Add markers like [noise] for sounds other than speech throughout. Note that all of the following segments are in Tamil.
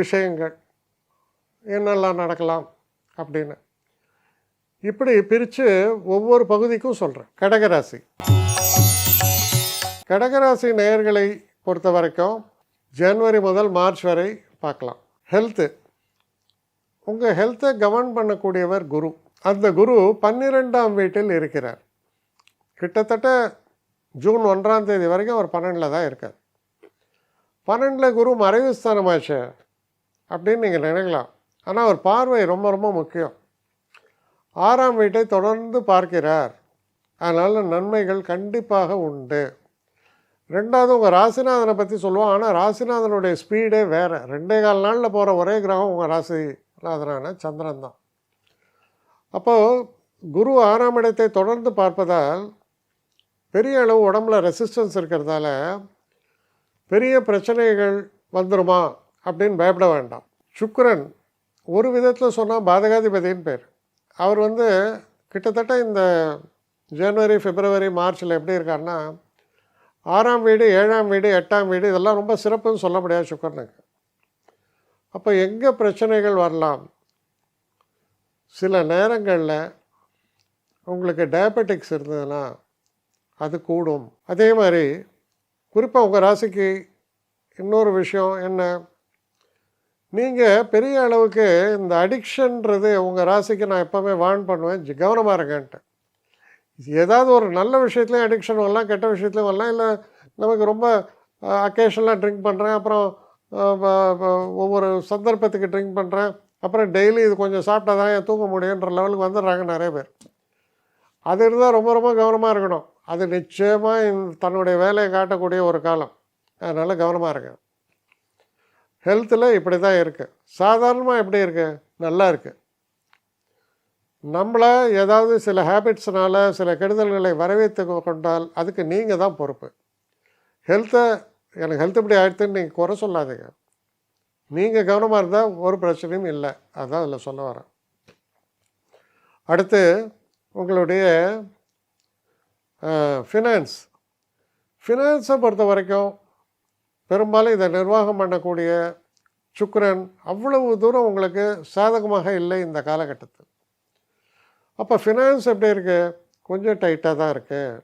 விஷயங்கள். என்னெல்லாம் நடக்கலாம் அப்படின்னு. இப்படி பிரித்து ஒவ்வொரு பகுதிக்கும் சொல்கிறேன் கடகராசி. கடகராசி நேயர்களை பொறுத்த வரைக்கும் ஜனவரி முதல் மார்ச் வரை பார்க்கலாம். ஹெல்த்து உங்கள் ஹெல்த்தை கவர்ன் பண்ணக்கூடியவர் குரு. அந்த குரு பன்னிரெண்டாம் வீட்டில் இருக்கிறார். கிட்டத்தட்ட ஜூன் ஒன்றாம் தேதி வரைக்கும் அவர் பன்னெண்டில் தான் இருக்கார். பன்னெண்டில் குரு மறைவு ஸ்தானமாச்சு அப்படின்னு நீங்கள் நினைக்கலாம். ஆனால் அவர் பார்வை ரொம்ப ரொம்ப முக்கியம். ஆறாம் வீட்டை தொடர்ந்து பார்க்கிறார். அதனால் நன்மைகள் கண்டிப்பாக உண்டு. ரெண்டாவது உங்கள் ராசிநாதனை பற்றி சொல்லுவோம். ஆனால் ராசிநாதனுடைய ஸ்பீடே வேறு. ரெண்டே கால் நாளில் போகிற ஒரே கிரகம் உங்கள் ராசிநாதனான சந்திரன் தான். அப்போது குரு ஆறாம் இடத்தை தொடர்ந்து பார்ப்பதால் பெரிய அளவு உடம்புல ரெசிஸ்டன்ஸ் இருக்கிறதால பெரிய பிரச்சனைகள் வந்துருமா? அப்படின்னு பயப்பட வேண்டாம். சுக்கரன் ஒரு விதத்தில் சொன்னால் பாதகாதிபதின்னு பேர். அவர் வந்து கிட்டத்தட்ட இந்த ஜனவரி பிப்ரவரி மார்ச்சில் எப்படி இருக்காருன்னா ஆறாம் வீடு ஏழாம் வீடு எட்டாம் வீடு இதெல்லாம் ரொம்ப சிறப்புன்னு சொல்ல முடியாது சுக்கரனுக்கு. அப்போ எங்கே பிரச்சனைகள் வரலாம்? சில நேரங்களில் உங்களுக்கு டயபெட்டிக்ஸ் இருந்ததுன்னா அது கூடும். அதே மாதிரி குறிப்பாக உங்கள் ராசிக்கு இன்னொரு விஷயம் என்ன? நீங்கள் பெரிய அளவுக்கு இந்த அடிக்ஷன்றது உங்கள் ராசிக்கு நான் எப்போவுமே வார்ன் பண்ணுவேன். கவனமாக இருக்கேன்ட்டு இருங்கன்ட்டு. ஏதாவது ஒரு நல்ல விஷயத்துலையும் அடிக்ஷன் வரலாம் கெட்ட விஷயத்துலையும் வரலாம். இல்லை நமக்கு ரொம்ப அக்கேஷனலாக ட்ரிங்க் பண்ணுறேன் அப்புறம் ஒவ்வொரு சந்தர்ப்பத்துக்கு ட்ரிங்க் பண்ணுறேன் அப்புறம் டெய்லி இது கொஞ்சம் சாப்பிட்டா தான் என் தூங்க முடியுன்ற லெவலுக்கு வந்துடுறாங்க நிறைய பேர். அது இருந்தால் ரொம்ப ரொம்ப கவனமாக இருக்கணும். அது நிச்சயமாக தன்னுடைய வேலையை காட்டக்கூடிய ஒரு காலம். அதனால் கவனமாக இருக்கேன் ஹெல்த்தில் இப்படி தான் இருக்குது சாதாரணமாக எப்படி இருக்குது நல்லா இருக்குது நம்மளை ஏதாவது சில ஹேபிட்ஸ்னால் சில கெடுதல்களை வரவேற்று கொண்டால் அதுக்கு நீங்கள் தான் பொறுப்பு. ஹெல்த்தை எனக்கு ஹெல்த் இப்படி ஆயிடுத்துன்னு நீங்கள் குறை சொல்லாதீங்க. நீங்கள் கவனமாக இருந்தால் ஒரு பிரச்சனையும் இல்லை. அதுதான் அதில் சொல்ல வரேன். அடுத்து உங்களுடைய ஃபினான்ஸ் ஃபினான்ஸை பொறுத்த வரைக்கும் பெரும்பாலும் இதை நிர்வாகம் பண்ணக்கூடிய சுக்கரன் அவ்வளவு தூரம் உங்களுக்கு சாதகமாக இல்லை இந்த காலகட்டத்தில். அப்போ ஃபினான்ஸ் எப்படி இருக்குது கொஞ்சம் டைட்டாக தான் இருக்குது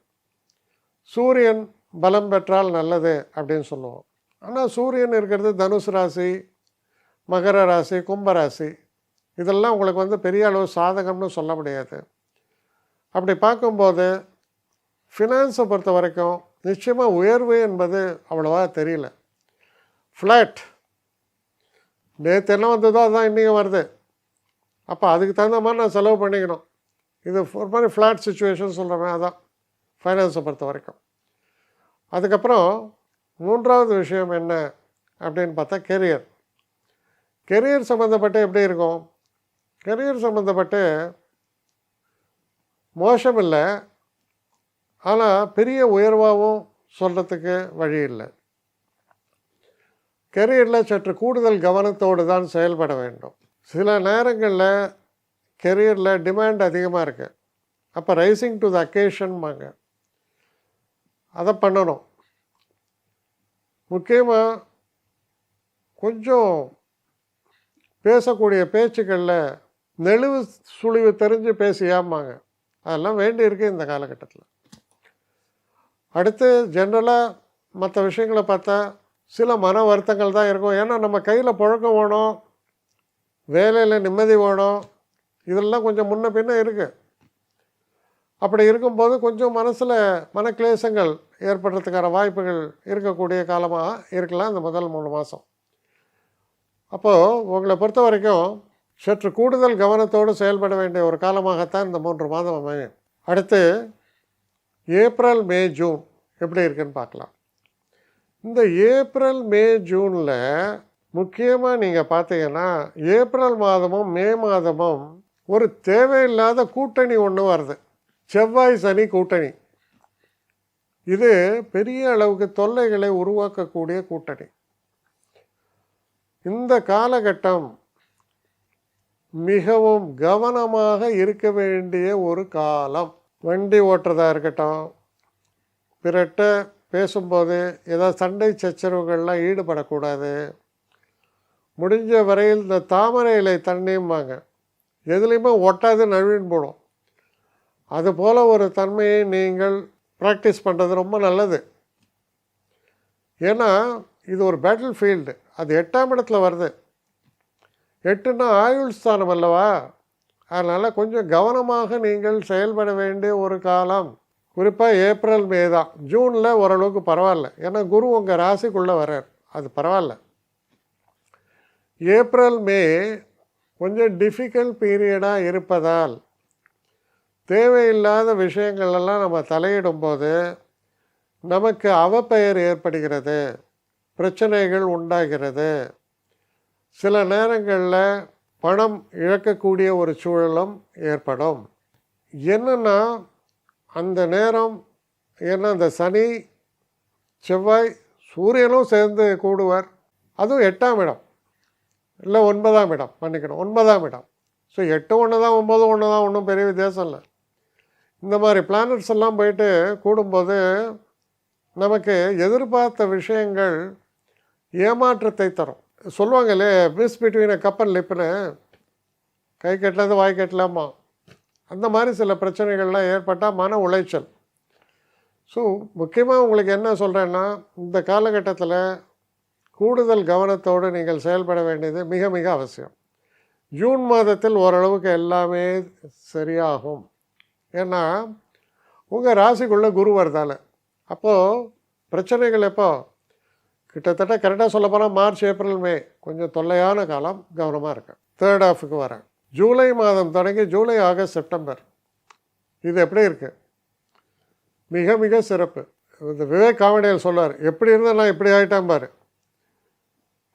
சூரியன் பலம் பெற்றால் நல்லது அப்படின்னு சொல்லுவோம். ஆனால் சூரியன் இருக்கிறது தனுசு ராசி மகர ராசி கும்பராசி இதெல்லாம் உங்களுக்கு வந்து பெரிய அளவு சாதகம்னு சொல்ல முடியாது. அப்படி பார்க்கும்போது ஃபினான்ஸை பொறுத்த வரைக்கும் நிச்சயமாக உயர்வு என்பது அவ்வளோவா தெரியல. ஃப்ளாட் நேற்று என்ன வந்ததோ அதுதான் இன்றைக்கும் வருது. அப்போ அதுக்கு தகுந்த மாதிரி நான் செலவு பண்ணிக்கணும். இது ஒரு மாதிரி ஃப்ளாட் சுச்சுவேஷன் சொல்கிறேன் அதான் ஃபைனான்ஸை பொறுத்த வரைக்கும். அதுக்கப்புறம் மூன்றாவது விஷயம் என்ன அப்படின்னு பார்த்தா கெரியர் கெரியர் சம்மந்தப்பட்டு எப்படி இருக்கும்? கெரியர் சம்மந்தப்பட்டு மோசம் இல்லை ஆனால் பெரிய உயர்வாகவும் சொல்கிறதுக்கு வழி இல்லை. கெரியரில் சற்று கூடுதல் கவனத்தோடு தான் செயல்பட வேண்டும். சில நேரங்களில் கெரியரில் டிமாண்ட் அதிகமாக இருக்குது அப்போ ரைசிங் டு த அக்கேஷன்பாங்க அதை பண்ணணும். முக்கியமாக கொஞ்சம் பேசக்கூடிய பேச்சுக்களில் நெளிவு சுழிவு தெரிஞ்சு பேசியாமாங்க அதெல்லாம் வேண்டியிருக்கு இந்த காலகட்டத்தில். அடுத்து ஜென்ரலாக மற்ற விஷயங்களை பார்த்தா சில மன வருத்தங்கள் தான் இருக்கும். ஏன்னா நம்ம கையில் புழக்கம் வேணும் வேலையில் நிம்மதி வேணும். இதெல்லாம் கொஞ்சம் முன்ன பின்ன இருக்குது அப்படி இருக்கும்போது கொஞ்சம் மனசில் மனக்லேசங்கள் ஏற்படுறதுக்கான வாய்ப்புகள் இருக்கக்கூடிய காலமாக இருக்கலாம் இந்த முதல் மூணு மாதம் அப்போது உங்களை பொறுத்த வரைக்கும் சற்று கூடுதல் கவனத்தோடு செயல்பட வேண்டிய ஒரு காலமாகத்தான் இந்த மூன்று மாதம் அமையும். அடுத்து ஏப்ரல் மே ஜூன் எப்படி இருக்குன்னு பார்க்கலாம். இந்த ஏப்ரல் மே ஜூனில் முக்கியமாக நீங்கள் பார்த்தீங்கன்னா ஏப்ரல் மாதமும் மே மாதமும் ஒரு தேவையில்லாத கூட்டணி ஒன்று வருது. செவ்வாய் சனி கூட்டணி. இது பெரிய அளவுக்கு தொல்லைகளை உருவாக்கக்கூடிய கூட்டணி. இந்த காலகட்டம் மிகவும் கவனமாக இருக்க வேண்டிய ஒரு காலம். வண்டி ஓட்டுறதா இருக்கட்டும் பிறட்ட பேசும்போது ஏதாவது சண்டை சச்சரவுகள்லாம் ஈடுபடக்கூடாது. முடிஞ்ச வரையில் இந்த தாமரை இலை தண்ணியும்பாங்க எதுலேயுமே ஒட்டாது நழுவின் போடும். அதுபோல் ஒரு தன்மையை நீங்கள் ப்ராக்டிஸ் பண்ணுறது ரொம்ப நல்லது. ஏன்னா இது ஒரு பேட்டில் ஃபீல்டு அது எட்டாம் இடத்துல வருது. எட்டுன்னா ஆயுள் ஸ்தானம் அல்லவா? அதனால் கொஞ்சம் கவனமாக நீங்கள் செயல்பட வேண்டிய ஒரு காலம். குறிப்பாக ஏப்ரல் மே தான். ஜூனில் ஓரளவுக்கு பரவாயில்ல. ஏன்னா குரு உங்கள் ராசிக்குள்ளே வர்றார். அது பரவாயில்ல. ஏப்ரல் மே கொஞ்சம் டிஃபிகல்ட் பீரியடாக இருப்பதால் தேவையில்லாத விஷயங்களெல்லாம் நம்ம தலையிடும்போது நமக்கு அவப்பெயர் ஏற்படுகிறது. பிரச்சனைகள் உண்டாகிறது. சில நேரங்களில் பணம் இழக்கக்கூடிய ஒரு சூழலும் ஏற்படும். என்னென்னா அந்த நேரம் ஏன்னா அந்த சனி செவ்வாய் சூரியனும் சேர்ந்து கூடுவார். அதுவும் எட்டாம் இடம். இல்லை ஒன்பதாம் இடம் மன்னிக்கணும் ஒன்பதாம் இடம். ஸோ எட்டு ஒன்று தான் ஒம்பது ஒன்று தான் ஒன்றும் பெரிய வித்தியாசம் இல்லை. இந்த மாதிரி பிளானட்ஸ் எல்லாம் போயிட்டு கூடும்போது நமக்கு எதிர்பார்த்த விஷயங்கள் ஏமாற்றத்தை தரும். சொல்லுவாங்களே மிஸ் பிட்வீன் அ கப்பல் லிப்புன்னு கை கட்டலது வாய் கட்டலாமா? அந்த மாதிரி சில பிரச்சனைகள்லாம் ஏற்பட்டால் மன உளைச்சல். ஸோ முக்கியமாக உங்களுக்கு என்ன சொல்கிறேன்னா இந்த காலகட்டத்தில் கூடுதல் கவனத்தோடு நீங்கள் செயல்பட வேண்டியது மிக மிக அவசியம். ஜூன் மாதத்தில் ஓரளவுக்கு எல்லாமே சரியாகும். ஏன்னா உங்கள் ராசிக்குள்ளே குரு வருதால அப்போது பிரச்சனைகள் எப்போ? கிட்டத்தட்ட கரெக்டாக சொல்ல போனால் மார்ச் ஏப்ரல் மே கொஞ்சம் தொல்லையான காலம் கவனமாக இருக்கேன் தேர்ட் ஆஃபுக்கு வரேன். ஜூலை மாதம் தொடங்கி ஜூலை ஆகஸ்ட் செப்டம்பர். இது எப்படி இருக்குது மிக மிக சிறப்பு. இந்த விவேக் காமெடியல் சொல்லார் எப்படி இருந்தால் நான் இப்படி ஆகிட்டேன் பாரு.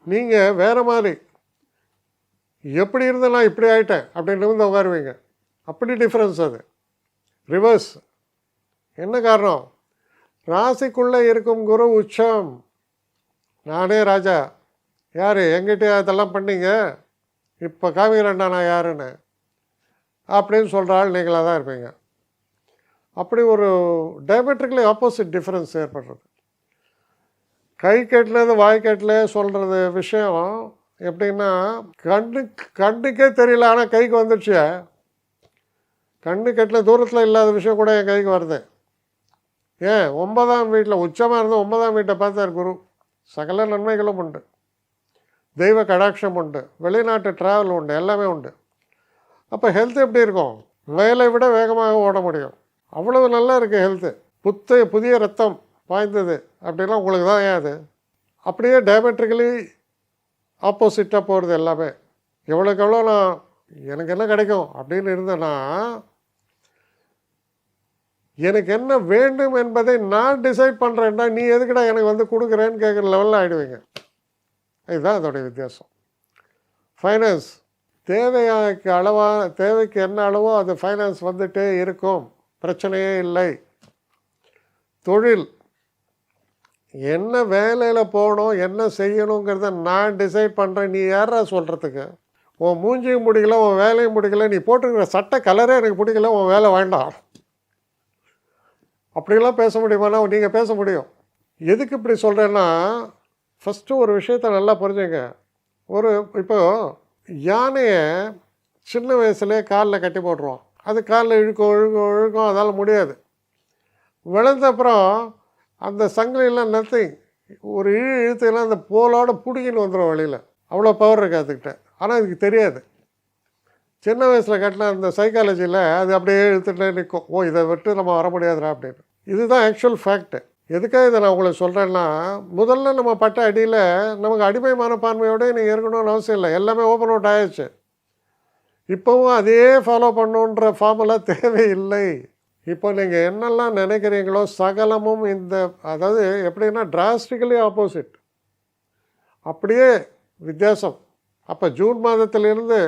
நீங்கள் வேறு மாதிரி எப்படி இருந்தால் நான் இப்படி ஆகிட்டேன் அப்படின்னு வந்து உட்காருவீங்க. அப்படி டிஃப்ரென்ஸ் அது. ரிவர்ஸ் என்ன காரணம்? ராசிக்குள்ளே இருக்கும் குரு உச்சம். நானே ராஜா. யார் எங்கிட்ட அதெல்லாம் பண்ணீங்க? இப்போ காமிக்கிறேன்டா நான் யாருன்னு. அப்படின்னு சொல்கிற ஆள் நீங்களாக தான் இருப்பீங்க. அப்படி ஒரு டயமெட்ரிக்கலி ஆப்போசிட் டிஃப்ரென்ஸ் ஏற்படுறது கை கட்டினது வாய் கட்டல சொல்கிறது விஷயம் எப்படின்னா கண்ணு கண்ணுக்கே தெரியல ஆனால் கைக்கு வந்துடுச்சு கண்ணு கட்டில தூரத்தில் இல்லாத விஷயம் கூட என் கைக்கு வருது. ஏன் ஒன்பதாம் வீட்டில் உச்சமாக இருந்து ஒன்பதாம் வீட்டை பார்த்தார் குரு. சகல நன்மைகளும் உண்டு. தெய்வ கடாட்சம் உண்டு. வெளிநாட்டு ட்ராவல் உண்டு. எல்லாமே உண்டு. அப்போ ஹெல்த் எப்படி இருக்கும்? வயலை விட வேகமாக ஓட முடியும். அவ்வளவு நல்லா இருக்குது ஹெல்த்து புத்த புதிய ரத்தம் வாய்ந்தது அப்படிலாம் உங்களுக்கு தான் ஏன் அது? அப்படியே டயமெட்ரிக்கலி ஆப்போசிட்டாக போகிறது எல்லாமே. எவ்வளோக்கு எவ்வளோ நான் எனக்கு என்ன கிடைக்கும் அப்படின்னு இருந்தேன்னா எனக்கு என்ன வேண்டும் என்பதை நான் டிசைட் பண்ணுறேன்டா நீ எதுக்குடா எனக்கு வந்து கொடுக்குறேன்னு கேட்குற லெவலில் ஆகிடுவீங்க இதுதான் அதோடைய வித்தியாசம். ஃபைனான்ஸ் தேவைக்கு அளவாக தேவைக்கு என்ன அளவோ அது ஃபைனான்ஸ் வந்துகிட்டே இருக்கும். பிரச்சனையே இல்லை. தொழில் என்ன வேலையில் போகணும் என்ன செய்யணுங்கிறத நான் டிசைட் பண்ணுறேன் நீ யாரா சொல்கிறதுக்கு உன் மூஞ்சியும் முடிக்கல உன் வேலையும் முடிக்கல நீ போட்டிருக்கிற சட்டை கலரே எனக்கு பிடிக்கல உன் வேலை வேண்டாம். அப்படிலாம் பேச முடியுமானா நீங்கள் பேச முடியும். எதுக்கு இப்படி சொல்கிறேன்னா ஃபஸ்ட்டு ஒரு விஷயத்த நல்லா புரிஞ்சுங்க. ஒரு இப்போது யானையை சின்ன வயசுலேயே காலில் கட்டி போட்டுருவோம். அது காலில் இழுக்கும் இழுக்கும் இழுக்கும் அதால் முடியாது. விழுந்தப்புறம் அந்த சங்கிலிலாம் நத்திங் ஒரு இழு இழுத்துலாம் அந்த போலோட பிடிக்கின்னு வந்துடும் வழியில். அவ்வளோ பவர் இருக்குது அதுக்கிட்ட. ஆனால் இதுக்கு தெரியாது. சின்ன வயசில் கட்டின அந்த சைக்காலஜியில் அது அப்படியே இழுத்துகிட்டே நிற்கும் ஓ இதை விட்டு நம்ம வர முடியாதுடா அப்படின்னு. இதுதான் ஆக்சுவல் ஃபேக்ட்டு எதுக்காக இதை நான் உங்களுக்கு சொல்கிறேன்னா முதல்ல நம்ம பட்ட அடியில் நமக்கு அடிமை மனப்பான்மையோடய நீங்கள் இருக்கணும்னு அவசியம் இல்லை. எல்லாமே ஓப்பன் அவுட் ஆயிடுச்சு. இப்போவும் அதே ஃபாலோ பண்ணுன்ற ஃபார்முலா தேவையில்லை. இப்போ நீங்கள் என்னெல்லாம் நினைக்கிறீங்களோ சகலமும் இந்த அதாவது எப்படின்னா டிராஸ்டிக்கலி ஆப்போசிட் அப்படியே வித்தியாசம். அப்போ ஜூன் மாதத்திலிருந்து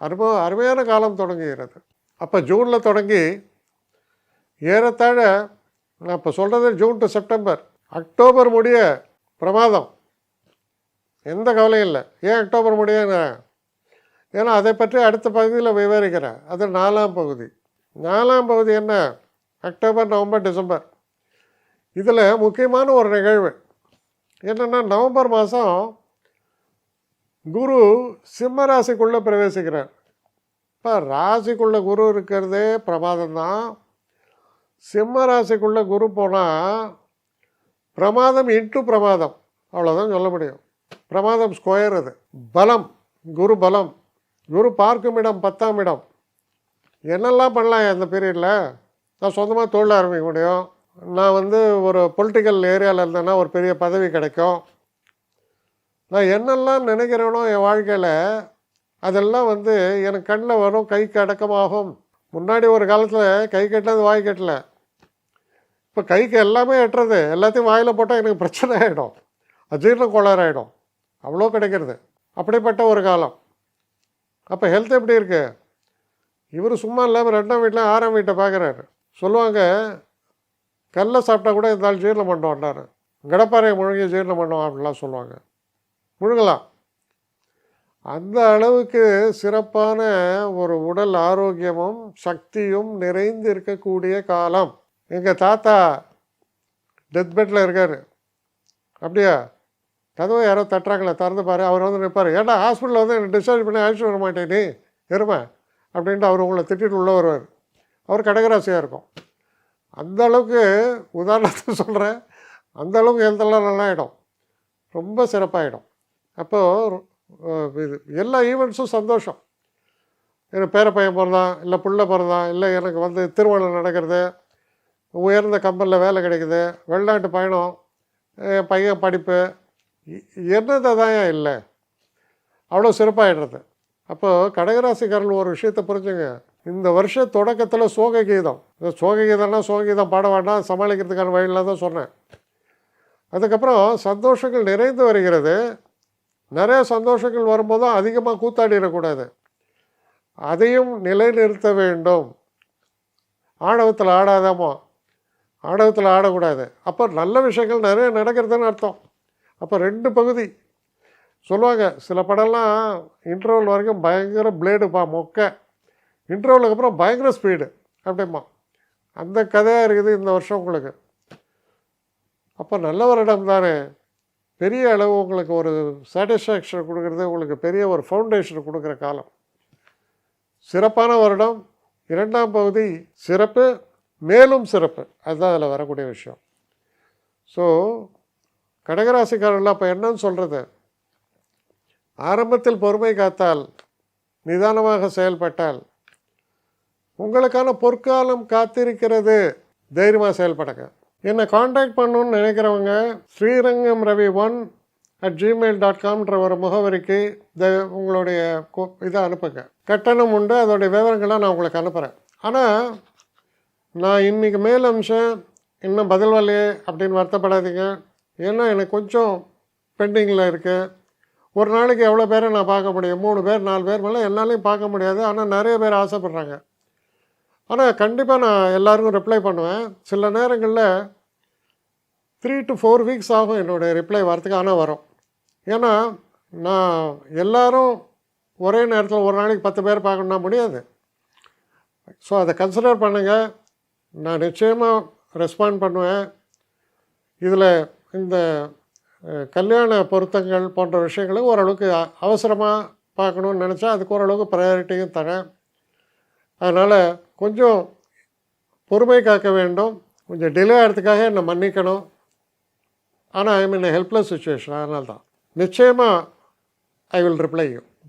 அரும அருமையான காலம் தொடங்குகிறது. அப்போ ஜூனில் தொடங்கி ஏறத்தாழ நான் இப்போ சொல்கிறது ஜூன் டு செப்டம்பர் அக்டோபர் முடிய பிரமாதம். எந்த கவலையும் இல்லை. ஏன் அக்டோபர் முடியங்கிறேன் ஏன்னா அதை பற்றி அடுத்த பகுதியில் விவரிக்கிறேன். அது நாலாம் பகுதி. நாலாம் பகுதி என்ன? அக்டோபர் நவம்பர் டிசம்பர் இதில் முக்கியமான ஒரு நிகழ்வு. என்னென்னா நவம்பர் மாதம் குரு சிம்ம ராசிக்குள்ளே பிரவேசிக்கிறார். இப்போ ராசிக்குள்ளே குரு இருக்கிறதே பிரமாதம் தான் சிம்ம ராசிக்குள்ளே குரு போனால் பிரமாதம் இன்ட்டு பிரமாதம். அவ்வளோதான் சொல்ல முடியும். பிரமாதம் ஸ்கொயர் அது. பலம் குரு பலம். குரு பார்க்கும் இடம் பத்தாம் இடம். என்னெல்லாம் பண்ணலாம் அந்த பீரியடில் நான் சொந்தமாக தொழில் ஆரம்பிக்க முடியும். நான் வந்து ஒரு பொலிட்டிக்கல் ஏரியாவில் இருந்தேன்னா ஒரு பெரிய பதவி கிடைக்கும். நான் என்னெல்லாம் நினைக்கிறேனோ என் வாழ்க்கையில் அதெல்லாம் வந்து எனக்கு கண்ணில் வரும் கைக்கு அடக்கமாகும் முன்னாடி ஒரு காலத்தில் கை கட்டினது வாய் கட்டலை. இப்போ கைக்கு எல்லாமே எட்டுறது எல்லாத்தையும் வாயில் போட்டால் எனக்கு பிரச்சனை ஆகிடும் அஜீர்ண கோளாறு ஆகிடும் அவ்வளோ கிடைக்கிறது. அப்படிப்பட்ட ஒரு காலம். அப்போ ஹெல்த் எப்படி இருக்குது இவர் சும்மா இல்லாமல் ரெண்டாம் வீட்டில் ஆறாம் வீட்டை பார்க்குறாரு சொல்லுவாங்க கல்லை சாப்பிட்டா கூட இந்த ஆள் ஜீரணம் பண்ணோம்னாரு கடப்பாறையை முழுங்கி ஜீரணம் பண்ணோம் அப்படிலாம் சொல்லுவாங்க. முழுங்கலாம். அந்த அளவுக்கு சிறப்பான ஒரு உடல் ஆரோக்கியமும் சக்தியும் நிறைந்து இருக்கக்கூடிய காலம். எங்கள் தாத்தா டெத் பெட்டில் இருக்கார். அப்படியா? கதவை யாரோ தட்டுறாங்களே திறந்து பாரு அவர் வந்து நிற்பார். ஏன்டா ஹாஸ்பிட்டலில் வந்து என்னை டிஸ்சார்ஜ் பண்ணி அழைச்சிட்டு வர மாட்டேன் நீ? இருமா அப்படின்ட்டு அவர் உங்களை திட்டிட்டு உள்ளே வருவார். அவர் கடகராசியாக இருக்கும். அந்த அளவுக்கு உதாரணத்துக்கு [laughs] சொல்கிறேன் அந்த அளவுக்கு ஹெல்த்தெல்லாம் நல்லா ஆகிடும் ரொம்ப சிறப்பாகிடும் அப்போது இது எல்லா ஈவெண்ட்ஸும் சந்தோஷம். எனக்கு பேர பையன் பிறந்தான் இல்லை பிள்ளை பிறந்தான் இல்லை எனக்கு வந்து திருமணம் நடக்கிறது உயர்ந்த கம்பெனியில் வேலை கிடைக்குது வெளிநாட்டு பயணம் என் பையன் படிப்பு என்னதை தான் இல்லை? அவ்வளோ சிறப்பாகிடுறது அப்போது கடகராசிக்காரர்கள் ஒரு விஷயத்தை புரிஞ்சுங்க. இந்த வருஷ தொடக்கத்தில் சோக கீதம். இந்த சோக கீதம்னா சோக கீதம் பாட வேண்டாம் சமாளிக்கிறதுக்கான வழியில் தான் சொன்னேன். அதுக்கப்புறம் சந்தோஷங்கள் நிறைந்து வருகிறது. நிறைய சந்தோஷங்கள் வரும்போதும் அதிகமாக கூத்தாடிடக்கூடாது. அதையும் நிலைநிறுத்த வேண்டும். ஆணவத்தில் ஆடாதாமோ ஆடகத்தில் ஆடக்கூடாது. அப்போ நல்ல விஷயங்கள் நிறைய நடக்கிறதுன்னு அர்த்தம். அப்போ ரெண்டு பகுதி. சொல்லுவாங்க சில படம்லாம் இன்டர்வல் வரைக்கும் பயங்கர பிளேடுப்பா மொக்க. இன்டர்வலுக்கு அப்புறம் பயங்கர ஸ்பீடு அப்படிமா அந்த கதையாக இருக்குது இந்த வருஷம் உங்களுக்கு. அப்போ நல்ல வருடம் தானே. பெரிய அளவு உங்களுக்கு ஒரு சாட்டிஸ்ஃபேக்ஷன் கொடுக்குறது உங்களுக்கு பெரிய ஒரு ஃபவுண்டேஷன் கொடுக்குற காலம். சிறப்பான வருடம். இரண்டாம் பகுதி சிறப்பு. மேலும் சிறப்பு. அதுதான் அதில் வரக்கூடிய விஷயம். ஸோ கடகராசிக்காரர்கள் அப்போ என்னன்னு சொல்கிறது ஆரம்பத்தில் பொறுமை காத்தால் நிதானமாக செயல்பட்டால் உங்களுக்கான பொற்காலம் காத்திருக்கிறது. தைரியமாக செயல்படுங்க. என்னை காண்டாக்ட் பண்ணணும்னு நினைக்கிறவங்க Srirangam Ravi one at gmail dot காம்ன்ற ஒரு முகவரிக்கு த உங்களுடைய இதை அனுப்புங்க. கட்டணம் உண்டு அதோடைய விவரங்களை நான் உங்களுக்கு அனுப்புகிறேன் ஆனால் நான் இன்றைக்கி மேல் அம்சம் இன்னும் பதில் வரலையே அப்படின்னு வருத்தப்படாதீங்க. ஏன்னா எனக்கு கொஞ்சம் பெண்டிங்கில் இருக்குது ஒரு நாளைக்கு எவ்வளோ பேரை நான் பார்க்க முடியும்? மூணு பேர் நாலு பேர் மேலே என்னாலையும் பார்க்க முடியாது. ஆனால் நிறைய பேர் ஆசைப்பட்றாங்க. ஆனால் கண்டிப்பாக நான் எல்லாருக்கும் ரிப்ளை பண்ணுவேன். சில நேரங்களில் த்ரீ டு ஃபோர் வீக்ஸ் ஆகும் என்னுடைய ரிப்ளை வரத்துக்கு. ஆனால் வரும். ஏன்னா நான் எல்லோரும் ஒரே நேரத்தில் ஒரு நாளைக்கு பத்து பேர் பார்க்கணும்னா முடியாது. ஸோ அதை கன்சிடர் பண்ணுங்கள் நான் நிச்சயமாக ரெஸ்பாண்ட் பண்ணுவேன். இதில் இந்த கல்யாண பொருத்தங்கள் போன்ற விஷயங்களை ஓரளவுக்கு அவசரமாக பார்க்கணுன்னு நினச்சா அதுக்கு ஓரளவுக்கு ப்ரையாரிட்டியும் தரேன். அதனால் கொஞ்சம் பொறுமை காக்க வேண்டும். கொஞ்சம் டிலே ஆகிறதுக்காக என்னை மன்னிக்கணும். ஆனால் ஐ மீன் ஹெல்ப்லெஸ் சுச்சுவேஷன் அதனால தான் நிச்சயமாக ஐ வில் ரிப்ளை யூ